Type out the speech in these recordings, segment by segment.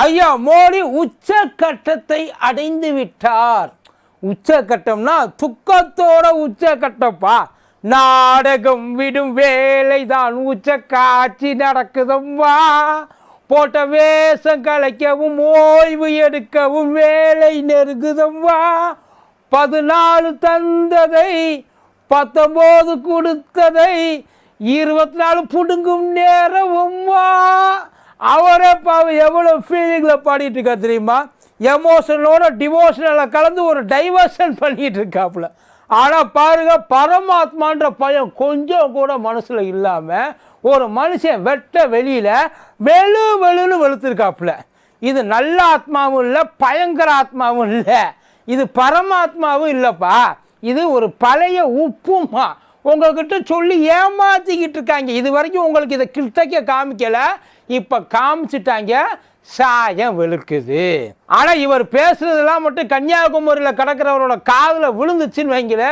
ஐயா மோடி உச்சக்கட்டத்தை அடைந்து விட்டார். உச்சக்கட்டம்னா துக்கத்தோட உச்சக்கட்டப்பா நாடகம் விடும் வேலைதான் உச்ச காட்சி நடக்குதம்மா. போட்ட வேஷம் கலைக்கவும் ஓய்வு எடுக்கவும் வேலை நெருங்குதம்மா. பதினாலு தந்ததை பத்தொம்போது கொடுத்ததை இருபத்தி நாலு புடுங்கும் நேரமும்மா அவரே பாவம் எவ்வளோ ஃபீலிங்கில் பாடிட்டு இருக்கார் தெரியுமா? எமோஷனோட டிவோஷனில் கலந்து ஒரு டைவர்ஷன் பண்ணிகிட்டு இருக்காப்புல. ஆனால் பாருங்க பரமாத்மான்ற பயம் கொஞ்சம் கூட மனசில் இல்லாமல் ஒரு மனுஷன் வெட்ட வெளியில் வெளு வெளுன்னு வெளுத்திருக்காப்புல. இது நல்ல ஆத்மாவும் இல்லை பயங்கர ஆத்மாவும் இல்லை. இது பரமாத்மாவும் இல்லைப்பா. இது ஒரு பழைய உப்புமா. உங்கள்கிட்ட சொல்லி ஏமாற்றிக்கிட்டு இருக்காங்க. இது வரைக்கும் உங்களுக்கு இதை கிட்டக்க காமிக்கலை. இப்போ காமிச்சிட்டாங்க சாயம் வெளுக்குது. ஆனால் இவர் பேசுறதெல்லாம் மட்டும் கன்னியாகுமரியில் கிடக்கிறவரோட காதில் விழுந்துச்சுன்னு வைங்கள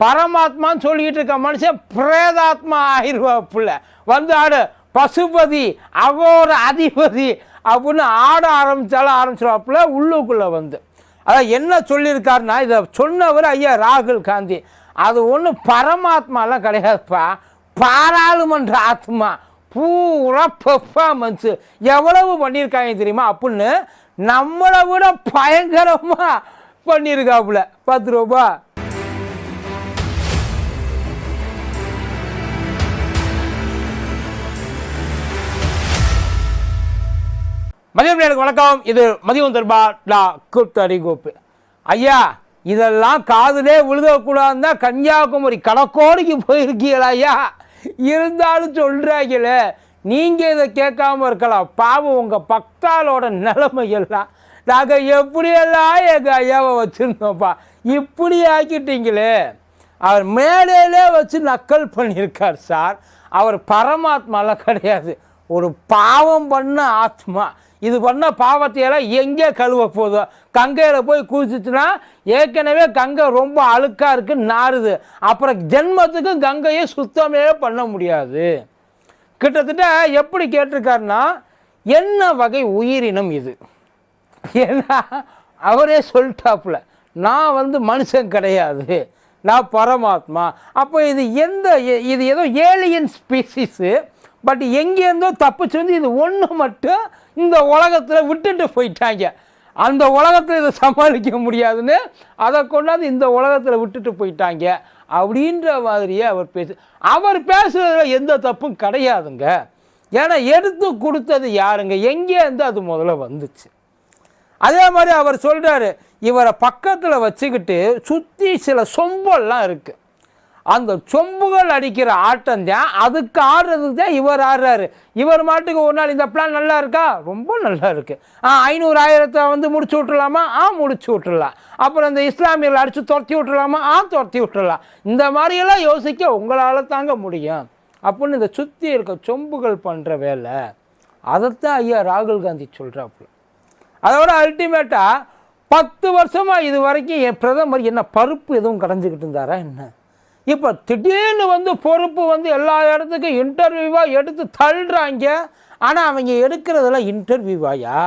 பரமாத்மான்னு சொல்லிக்கிட்டு இருக்க மனுஷன் பிரேதாத்மா ஆயிடுவாப்புல வந்து ஆடு பசுபதி அகோர அதிபதி அப்படின்னு ஆட ஆரம்பித்தாலும் ஆரம்பிச்சிருவாப்புல உள்ளுக்குள்ளே வந்து. அதான் என்ன சொல்லியிருக்காருன்னா இதை சொன்னவர் ஐயா ராகுல் காந்தி. அது ஒன்றும் பரமாத்மாலாம் கிடையாதுப்பா. பாராளுமன்ற ஆத்மா. பூரா பெர்ஃபார்மன்ஸு எவ்வளவு பண்ணியிருக்காங்க தெரியுமா அப்படின்னு நம்மளை விட பயங்கரமாக பண்ணியிருக்காப்புல பத்து ரூபா. மதியம் நேருக்கு வணக்கம். இது மதியம் தர்பா டா கூத்தடி கோப்பு. ஐயா இதெல்லாம் காதுலே விழுதக்கூடாதுன்னா தான் கன்னியாகுமரி கடக்கோடிக்கு போயிருக்கீங்களா ஐயா? இருந்தாலும் சொல்கிறாங்களே நீங்கள் இதை கேட்காம இருக்கலாம். பாவம் உங்கள் பக்தாலோட நிலைமையெல்லாம் நாங்கள் எப்படியெல்லாம் எங்கள் ஐயாவை வச்சுருந்தோம்ப்பா? இப்படி ஆக்கிட்டீங்களே. அவர் மேடையிலே வச்சு நக்கல் பண்ணியிருக்கார் சார். அவர் பரமாத்மாலாம் கிடையாது. ஒரு பாவம் பண்ண ஆத்மா. இது பண்ண பாவத்தையெல்லாம் எங்கே கழுவ போதோ கங்கையில் போய் குதிச்சுச்சுன்னா ஏற்கனவே கங்கை ரொம்ப அழுக்காக இருக்குன்னு நாறுது. அப்புறம் ஜென்மத்துக்கும் கங்கையை சுத்தமே பண்ண முடியாது. கிட்டத்தட்ட எப்படி கேட்டிருக்காருன்னா என்ன வகை உயிரினம் இது? ஏன்னா அவரே சொல்லிட்டாப்புல நான் வந்து மனுஷன் கிடையாது நான் பரமாத்மா. அப்போ இது எந்த இது ஏதோ ஏலியன் ஸ்பீசிஸு பட் எங்கேருந்தோ தப்பிச்சு வந்து இது ஒன்று மட்டும் இந்த உலகத்தில் விட்டுட்டு போயிட்டாங்க. அந்த உலகத்தில் இதை சமாளிக்க முடியாதுன்னு அதை கொண்டாந்து இந்த உலகத்தில் விட்டுட்டு போயிட்டாங்க அப்படின்ற மாதிரியே அவர் பேசு அவர் பேசுகிறதுல எந்த தப்பும் கிடையாதுங்க. ஏன்னா எடுத்து கொடுத்தது யாருங்க? எங்கேருந்து அது முதல்ல வந்துச்சு? அதே மாதிரி அவர் சொல்கிறாரு இவரை பக்கத்தில் வச்சுக்கிட்டு சுற்றி சில சொம்பெல்லாம் இருக்குது அந்த சொம்புகள் அடிக்கிற ஆட்டம் தான் அதுக்கு ஆடுறதுக்கு தான் இவர் ஆடுறாரு. இவர் மாட்டுக்கு ஒரு நாள் இந்த பிளான் நல்லா இருக்கா? ரொம்ப நல்லா இருக்கு. ஆ ஐநூறு ஆயிரத்தை வந்து முடிச்சு விட்டுலாமா ஆ முடிச்சு விட்டுலாம் அப்புறம் இந்த இஸ்லாமியர்கள் அடித்து துரத்தி விட்டுலாமா ஆ துரத்தி விட்டுலாம் இந்த மாதிரியெல்லாம் யோசிக்க உங்களால் தாங்க முடியும். அப்படின்னு இந்த சுற்றி இருக்க சொம்புகள் பண்ணுற வேலை அதைத்தான் ஐயா ராகுல் காந்தி சொல்கிறாப்புல அதோட அல்டிமேட்டாக பத்து வருஷமாக இது வரைக்கும் என் பிரதமர் என்ன பருப்பு எதுவும் கடைஞ்சிக்கிட்டு இருந்தாரா என்ன? இப்போ திடீர்னு வந்து பொறுப்பு வந்து எல்லா இடத்துக்கும் இன்டர்வியூவாக எடுத்து தள்ளுறாங்க. ஆனால் அவங்க எடுக்கிறதெல்லாம் இன்டர்வியூவாயா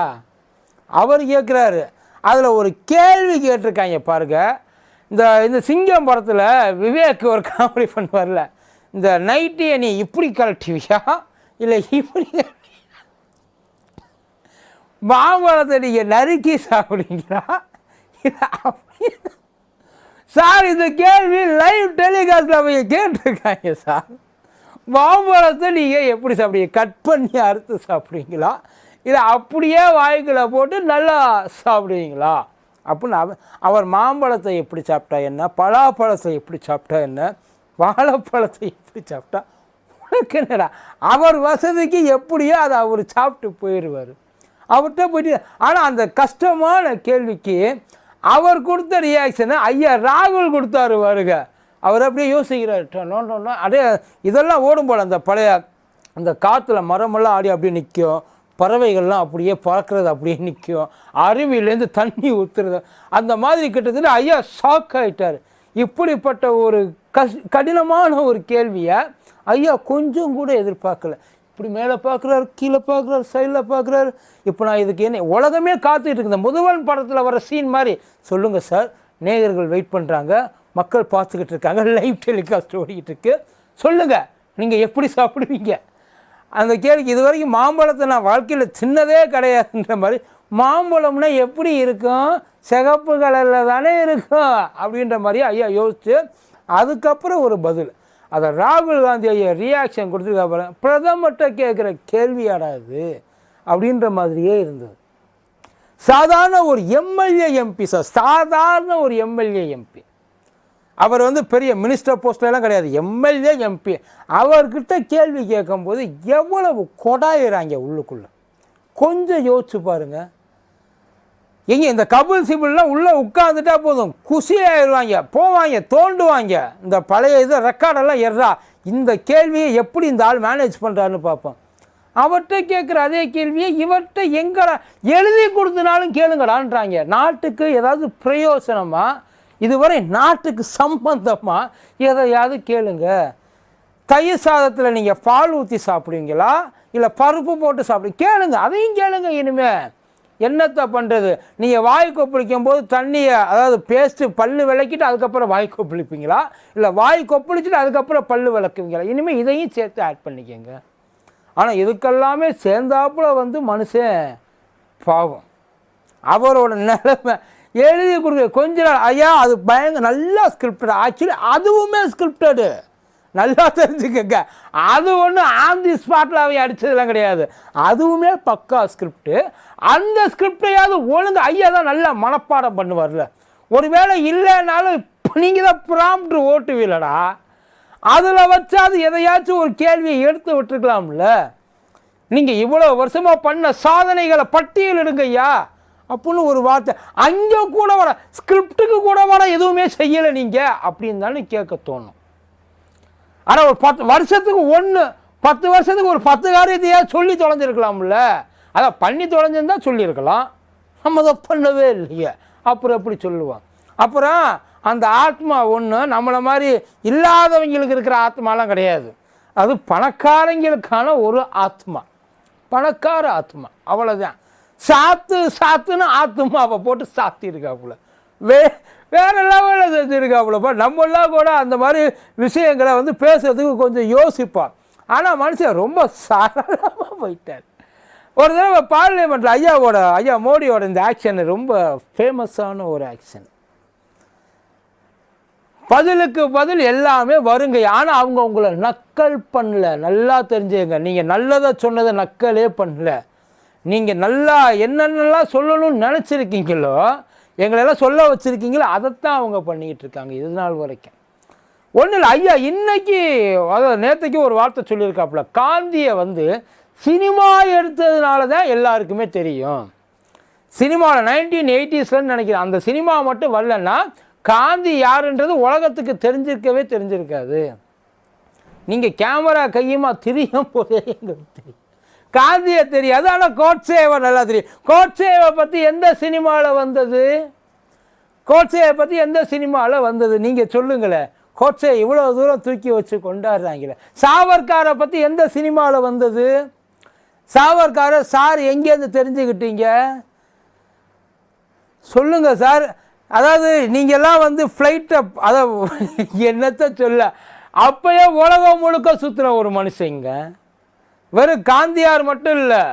அவர் கேட்குறாரு அதில் ஒரு கேள்வி கேட்டிருக்காங்க பாருங்க. இந்த இந்த சிங்கம் படத்தில் விவேக் ஒரு காமெடி பண்ணுவார்ல. இந்த நைட்டியை நீ இப்படி கழட்டுவியா? இல்லை இப்படி மாம்பழத்தை நீங்கள் நறுக்கி சாப்பிடுங்களா இல்லை அப்படி சார் இந்த கேள்வி லைவ் டெலிகாஸ்டில் அவங்க கேட்டிருக்காங்க சார். மாம்பழத்தை நீங்கள் எப்படி சாப்பிடுங்க கட் பண்ணி அறுத்து சாப்பிடுவீங்களா? இல்லை அப்படியே வாய்க்குள்ள போட்டு நல்லா சாப்பிடுவீங்களா? அப்படின்னு அவர் அவர் மாம்பழத்தை எப்படி சாப்பிட்டா என்ன? பலாப்பழத்தை எப்படி சாப்பிட்டா என்ன? வாழைப்பழத்தை எப்படி சாப்பிட்டா? உனக்கு என்னடா? அவர் வசதிக்கு எப்படியோ அதை அவர் சாப்பிட்டு போயிடுவார். அவர்கிட்ட போயிட்டு ஆனால் அந்த கஷ்டமான கேள்விக்கு அவர் கொடுத்த ரியாக்ஷனை ஐயா ராகுல் கொடுத்தாரு வருக அவர் அப்படியே யோசிக்கிறார். நோண்டோன்னா அப்படியே இதெல்லாம் ஓடும் போல் அந்த பழைய அந்த காற்றுல மரமெல்லாம் ஆடி அப்படியே நிற்கும் பறவைகள்லாம் அப்படியே பறக்கிறது அப்படியே நிற்கும் அருவியிலேருந்து தண்ணி ஊற்றுறது அந்த மாதிரி கிட்டத்தட்ட ஐயா ஷாக் ஆகிட்டார் இப்படிப்பட்ட ஒரு கஷ் கடினமான ஒரு கேள்வியை ஐயா கொஞ்சம் கூட எதிர்பார்க்கல. இப்படி மேலே பார்க்குறாரு கீழே பார்க்குறாரு சைடில் பார்க்குறாரு. இப்போ நான் இதுக்கு என்ன உலகமே காத்துக்கிட்டு இருக்கேன் முதுவன் படத்தில் வர சீன் மாதிரி. சொல்லுங்கள் சார் நேயர்கள் வெயிட் பண்ணுறாங்க மக்கள் பார்த்துக்கிட்டு இருக்காங்க. லைவ் டெலிகாஸ்ட் ஓடிக்கிட்டு இருக்கு. சொல்லுங்கள் நீங்கள் எப்படி சாப்பிடுவீங்க? அந்த கேள்விக்கு இது வரைக்கும் மாம்பழத்தை நான் வாழ்க்கையில் சின்னதே கிடையாதுன்ற மாதிரி மாம்பழம்னா எப்படி இருக்கும்? சிகப்பு கலரில் தானே இருக்கும்? அப்படின்ற மாதிரி ஐயா யோசித்து அதுக்கப்புறம் ஒரு பதில். அதை ராகுல் காந்தி ஐயா ரியாக்ஷன் கொடுத்துருக்கா பாருங்க. பிரதமர்கிட்ட கேட்குற கேள்வியாடா இது? அப்படின்ற மாதிரியே இருந்தது. சாதாரண ஒரு எம்எல்ஏ எம்பி சார் சாதாரண ஒரு எம்எல்ஏ எம்பி அவர் வந்து பெரிய மினிஸ்டர் போஸ்ட்லாம் கிடையாது. எம்எல்ஏ எம்பி அவர்கிட்ட கேள்வி கேட்கும்போது எவ்வளவு கொடாயிறாங்க உள்ளுக்குள்ளே. கொஞ்சம் யோசிச்சு பாருங்கள் எங்கே இந்த கபில் சிபில்லாம் உள்ளே உட்காந்துட்டா போதும். குஷியாயிருவாங்க போவாங்க தோண்டுவாங்க. இந்த பழைய இது ரெக்கார்டெல்லாம் எறா இந்த கேள்வியை எப்படி இந்த ஆள் மேனேஜ் பண்ணுறாருன்னு பார்ப்போம். அவர்கிட்ட கேட்குற அதே கேள்வியை இவர்கிட்ட எங்கடா எழுதி கொடுத்தனாலும் கேளுங்கடான்றாங்க. நாட்டுக்கு ஏதாவது பிரயோசனமாக இதுவரை நாட்டுக்கு சம்பந்தமாக எதையாவது கேளுங்க. தயிர் சாதத்தில் நீங்கள் பால் ஊற்றி சாப்பிடுவீங்களா? இல்லை பருப்பு போட்டு சாப்பிடுங்க கேளுங்க. அதையும் கேளுங்க இனிமேல் என்னத்தை பண்ணுறது நீங்கள் வாய் கொப்பளிக்கும் போது தண்ணியை அதாவது பேஸ்ட்டு பல்லு விளக்கிட்டு அதுக்கப்புறம் வாய் கொப்பளிப்பீங்களா? இல்லை வாய் கொப்பளிச்சுட்டு அதுக்கப்புறம் பல்லு விளக்குவீங்களா? இனிமேல் இதையும் சேர்த்து ஆட் பண்ணிக்கோங்க. ஆனால் இதுக்கெல்லாமே சேர்ந்தாப்புல வந்து மனுஷன் பாவம். அவரோட நிலைமை எழுதி கொடுக்க கொஞ்ச நாள் ஐயா அது பயங்கர நல்லா ஸ்கிரிப்டட் ஆக்சுவலி அதுவுமே ஸ்கிரிப்டடு நல்லா தெரிஞ்சுக்கங்க. அது ஒன்றும் ஆன் தி ஸ்பாட்டில் அவன் அடித்ததெல்லாம் கிடையாது. அதுவுமே பக்கா ஸ்கிரிப்டு அந்த ஸ்கிரிப்டையாவது ஒழுங்கு ஐயா தான் நல்லா மனப்பாடம் பண்ணுவார்ல. ஒருவேளை இல்லைனாலும் நீங்கள் தான் ப்ராம்ப்ட் ஓட்டுவீலடா. அதில் வச்சாது எதையாச்சும் ஒரு கேள்வியை எடுத்து விட்டுருக்கலாம்ல. நீங்கள் இவ்வளோ வருஷமாக பண்ண சாதனைகளை பட்டியலிடுங்க ஐயா. அப்படின்னு ஒரு வார்த்தை. அங்கே கூட வர ஸ்கிரிப்டுக்கு கூட வர எதுவுமே செய்யலை நீங்கள் அப்படின்னு தானே கேட்க தோணும். ஆனால் ஒரு பத்து வருஷத்துக்கு ஒன்று பத்து வருஷத்துக்கு ஒரு பத்து காரியத்தையாவது சொல்லி தொலைஞ்சிருக்கலாம்ல. அதான் பண்ணி தொலைஞ்சிருந்தா சொல்லியிருக்கலாம். நம்ம அதை பண்ணவே இல்லையே. அப்புறம் எப்படி சொல்லுவோம்? அப்புறம் அந்த ஆத்மா ஒன்று நம்மளை மாதிரி இல்லாதவங்களுக்கு இருக்கிற ஆத்மாலாம் கிடையாது. அது பணக்காரங்களுக்கான ஒரு ஆத்மா. பணக்கார ஆத்மா. அவ்வளோதான் சாத்து சாத்துன்னு ஆத்மாவை போட்டு சாத்தியிருக்காப்புல. வே வேற லெவலில் செஞ்சுருக்காப்புலப்பா நம்மளாம் கூட அந்த மாதிரி விஷயங்களை வந்து பேசுகிறதுக்கு கொஞ்சம் யோசிப்பான் ஆனால் மனுஷன் ரொம்ப சரளமாக போயிட்டார். ஒரு தடவை பார்லிமெண்ட்டில் ஐயாவோட ஐயா மோடியோட இந்த ஆக்ஷன் ரொம்ப ஃபேமஸான ஒரு ஆக்ஷன் பதிலுக்கு பதில் எல்லாமே வருங்க. ஆனால் அவங்க உங்களை நக்கல் பண்ணல. நல்லா தெரிஞ்சுங்க. நீங்கள் நல்லதை சொன்னதை நக்கலே பண்ணல. நீங்கள் நல்லா என்னென்னலாம் சொல்லணும்னு நினச்சிருக்கீங்களோ எங்களெல்லாம் சொல்ல வச்சுருக்கீங்களோ அதைத்தான் அவங்க பண்ணிக்கிட்டு இருக்காங்க இது நாள் வரைக்கும். ஒன்றும் இல்லை ஐயா இன்னைக்கு அதாவது நேற்றுக்கு ஒரு வார்த்தை சொல்லியிருக்காப்புல காந்தியை வந்து சினிமா எடுத்ததுனால தான் எல்லாருக்குமே தெரியும். சினிமாவில் நைன்டீன் எயிட்டிஸ்லன்னு நினைக்கிறேன். அந்த சினிமா மட்டும் வரலன்னா காந்தி யாருன்றது உலகத்துக்கு தெரிஞ்சிருக்கவே தெரிஞ்சிருக்காது. நீங்கள் கேமரா கையுமா திரியும் போதே எங்களுக்கு தெரியும். காந்தியை தெரியாது ஆனால் கோட்சேவை நல்லா தெரியும். கோட்சேவை பற்றி எந்த சினிமாவில் வந்தது? கோட்சேவை பற்றி எந்த சினிமாவில் வந்தது? நீங்கள் சொல்லுங்களேன் கோட்சே இவ்வளோ தூரம் தூக்கி வச்சு கொண்டாடுறாங்களே. சாவர்காரை பற்றி எந்த சினிமாவில் வந்தது? சாவர்காரை சார் எங்கேருந்து தெரிஞ்சுக்கிட்டீங்க? சொல்லுங்கள் சார். அதாவது நீங்கள்லாம் வந்து ஃப்ளைட்டை அதை என்னத்தை சொல்ல? அப்போயே உலகம் முழுக்க சுற்றுன ஒரு மனுஷங்க. வெறும் காந்தியார் மட்டும் இல்லை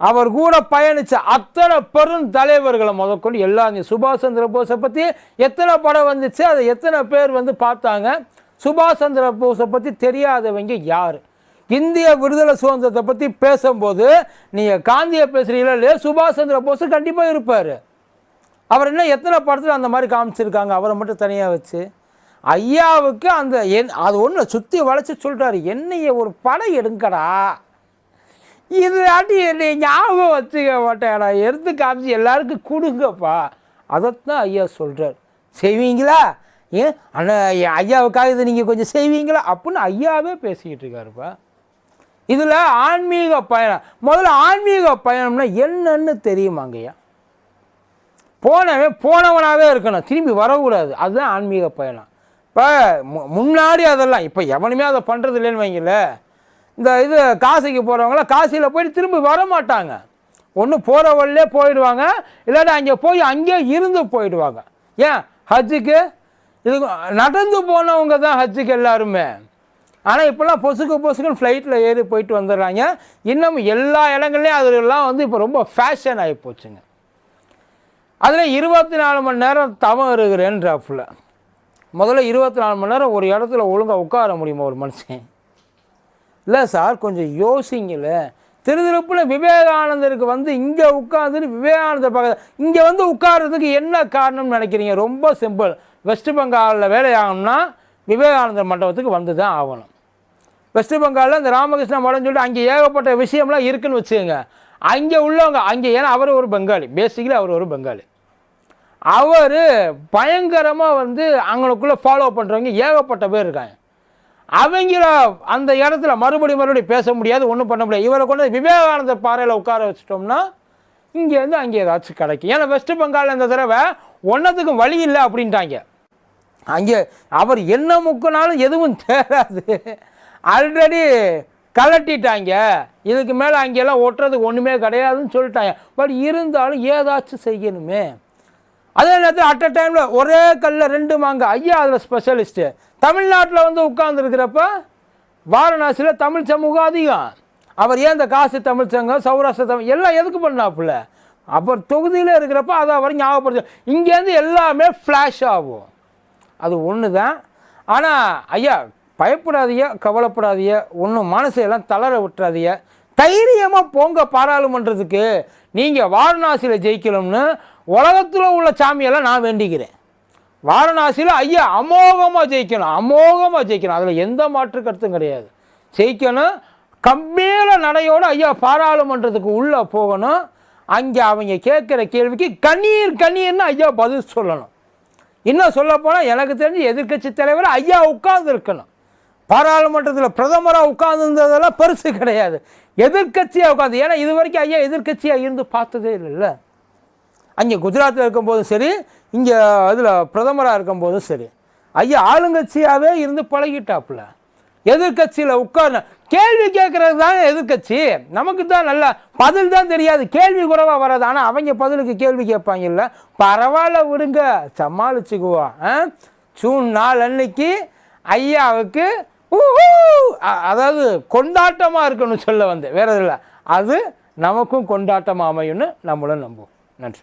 அவர் கூட பயணித்த அத்தனை பெரும் தலைவர்களை முதற்கொண்டு எல்லாருமே சுபாஷ் சந்திர போஸை பற்றி எத்தனை படம் வந்துச்சு அதை எத்தனை பேர் வந்து பார்த்தாங்க சுபாஷ் சந்திர போஸை பற்றி தெரியாதவங்க யார்? இந்திய விடுதலை சுதந்திரத்தை பற்றி பேசும்போது நீங்கள் காந்தியை பேசுகிறீங்களா இல்லையா? சுபாஷ் சந்திர போஸ் கண்டிப்பாக இருப்பார். அவர் என்ன எத்தனை படத்தில் அந்த மாதிரி காமிச்சிருக்காங்க அவரை மட்டும் தனியாக வச்சு? ஐயாவுக்கு அந்த என் அது ஒன்று சுற்றி வளைச்சி சொல்கிறாரு என்னைய ஒரு படம் எடுங்கடா. இது ஆட்டி என்னை ஞாபகம் வச்சுக்க மாட்டேடா எடுத்து காமிச்சு எல்லாருக்கும் கொடுங்கப்பா. அதைத்தான் ஐயா சொல்கிறார் செய்வீங்களா? ஏன் அண்ணா என் ஐயாவுக்காக இதை நீங்கள் கொஞ்சம் செய்வீங்களா? அப்படின்னு ஐயாவே பேசிக்கிட்டு இருக்காருப்பா. இதில் ஆன்மீக பயணம். முதல்ல ஆன்மீக பயணம்னா என்னன்னு தெரியுமாங்கய்யா போனவன் போனவனாகவே இருக்கணும். திரும்பி வரக்கூடாது. அதுதான் ஆன்மீக பயணம். இப்போ மு முன்னாடி அதெல்லாம் இப்போ எவனுமே அதை பண்ணுறது இல்லைன்னு வைங்கள இந்த இது காசிக்கு போகிறவங்களாம் காசியில் போயிட்டு திரும்பி வர மாட்டாங்க ஒன்று போகிற வழியிலே போயிடுவாங்க. இல்லாட்டி அங்கே போய் அங்கேயே இருந்து போயிடுவாங்க. ஏன்? ஹஜ்ஜுக்கு? இது நடந்து போனவங்க தான் ஹஜ்ஜுக்கு எல்லாருமே. ஆனால் இப்போல்லாம் பொசுக்கு பொசுக்குன்னு ஃப்ளைட்டில் ஏறி போயிட்டு வந்துடுறாங்க. இன்னும் எல்லா இடங்கள்லையும் அதெல்லாம் வந்து இப்போ ரொம்ப ஃபேஷன் ஆகி போச்சுங்க. அதில் இருபத்தி நாலு மணி நேரம் தவம் இருக்கிறேன்றாப்புல. முதல்ல இருபத்தி நாலு மணி நேரம் ஒரு இடத்துல ஒழுங்காக உட்கார முடியுமா ஒரு மனுஷன்? இல்லை சார் கொஞ்சம் யோசிங்கள. திருதிருப்புல விவேகானந்தருக்கு வந்து இங்கே உட்காந்துட்டு விவேகானந்தர் பக்கத்தில் இங்கே வந்து உட்கார்றதுக்கு என்ன காரணம்னு நினைக்கிறீங்க? ரொம்ப சிம்பிள் வெஸ்ட் பெங்காலில் வேலையாகணும்னா விவேகானந்தர் மண்டபத்துக்கு வந்து தான் ஆகணும். வெஸ்ட் பெங்காலில் இந்த ராமகிருஷ்ண மடம் சொல்லிட்டு அங்கே ஏகப்பட்ட விஷயம்லாம் இருக்குன்னு வச்சுக்கோங்க. அங்கே உள்ளவங்க அங்கே ஏன்னா அவர் ஒரு பெங்காலி. பேசிக்கலி அவர் ஒரு பெங்காலி. அவர் பயங்கரமாக வந்து அவங்களுக்குள்ளே ஃபாலோ பண்ணுறவங்க ஏகப்பட்ட பேர் இருக்காங்க. அவங்கள அந்த இடத்துல மறுபடியும் மறுபடியும் பேச முடியாது ஒன்றும் பண்ண முடியாது. இவரை கொண்டு வந்து விவேகானந்தர் பாறையில் உட்கார வச்சிட்டோம்னா இங்கேருந்து அங்கே ஏதாச்சும் கிடைக்கும். ஏன்னா வெஸ்ட் பெங்காலில் இந்த தடவை ஒன்றத்துக்கும் வழி இல்லை அப்படின்ட்டாங்க. அங்கே அவர் என்ன முக்குனாலும் எதுவும் தேராது ஆல்ரெடி கலட்டிட்டாங்க. இதுக்கு மேலே அங்கெல்லாம் ஒட்டுறதுக்கு ஒன்றுமே கிடையாதுன்னு சொல்லிட்டாங்க. பட் இருந்தாலும் ஏதாச்சும் செய்யணுமே. அதே நேரத்தில் அட் அ டைமில் ஒரே கல்லில் ரெண்டு மாங்காய் ஐயா அதில் ஸ்பெஷலிஸ்ட்டு தமிழ்நாட்டில் வந்து உட்கார்ந்துருக்கிறப்ப வாரணாசியில் தமிழ் சமூகம் அதிகம். அவர் ஏன் இந்த காசு தமிழ் சங்கம் சௌராஷ்டிர தமிழ் எல்லாம் எதுக்கு பண்ணாப்புல? அப்புறம் தொகுதியில் இருக்கிறப்ப அதை அவர் ஞாபகப்படுத்த இங்கேருந்து எல்லாமே ஃப்ளாஷ் ஆகும். அது ஒன்று தான் ஆனால் ஐயா பயப்படாதீங்க கவலைப்படாதீங்க. ஒன்றும் மனசையெல்லாம் தளர விட்டுறாதீங்க. தைரியமாக போங்க பாராளுமன்றத்துக்கு. நீங்கள் வாரணாசியில் ஜெயிக்கணும்னு உலகத்தில் உள்ள சாமியெல்லாம் நான் வேண்டிக்கிறேன். வாரணாசியில் ஐயா அமோகமாக ஜெயிக்கணும் அமோகமாக ஜெயிக்கணும். அதில் எந்த மாற்று கருத்தும் கிடையாது. ஜெயிக்கணும் கம்பீர நடையோடு ஐயா பாராளுமன்றத்துக்கு உள்ளே போகணும். அங்கே அவங்க கேட்குற கேள்விக்கு கண்ணீர் கண்ணீர்னு ஐயா பதில் சொல்லணும். இன்னும் சொல்லப்போனால் எனக்கு தெரிஞ்சு எதிர்க்கட்சி தலைவர் ஐயா உட்கார்ந்து இருக்கணும். பாராளுமன்றத்தில் பிரதமராக உட்கார்ந்துருந்ததெல்லாம் பெருசு கிடையாது. எதிர்க்கட்சியாக உட்காந்து ஏன்னா இது வரைக்கும் ஐயா எதிர்க்கட்சியாக இருந்து பார்த்ததே இல்லைல்ல. அங்கே குஜராத்தில் இருக்கும்போதும் சரி இங்கே அதில் பிரதமராக இருக்கும்போதும் சரி. ஐயா ஆளுங்கட்சியாகவே இருந்து பழகிட்டாப்புல. எதிர்க்கட்சியில் உட்கார்ந்து கேள்வி கேட்குறது தான் எதிர்க்கட்சி. நமக்கு தான் நல்லா பதில் தான் தெரியாது கேள்வி குறைவாக வராது. ஆனால் அவங்க பதிலுக்கு கேள்வி கேட்பாங்கல்ல. பரவாயில்ல விடுங்க சமாளிச்சுக்குவோம் ஆ? ஜூன் நாலு அன்னைக்கு ஐயாவுக்கு ஊஹூ, அதாவது கொண்டாட்டமாக இருக்கணும்னு சொல்ல வந்து வேறு எதுவும் இல்லை. அது நமக்கும் கொண்டாட்டமாக அமையும்னு நம்மளும் நம்புவோம். நன்றி.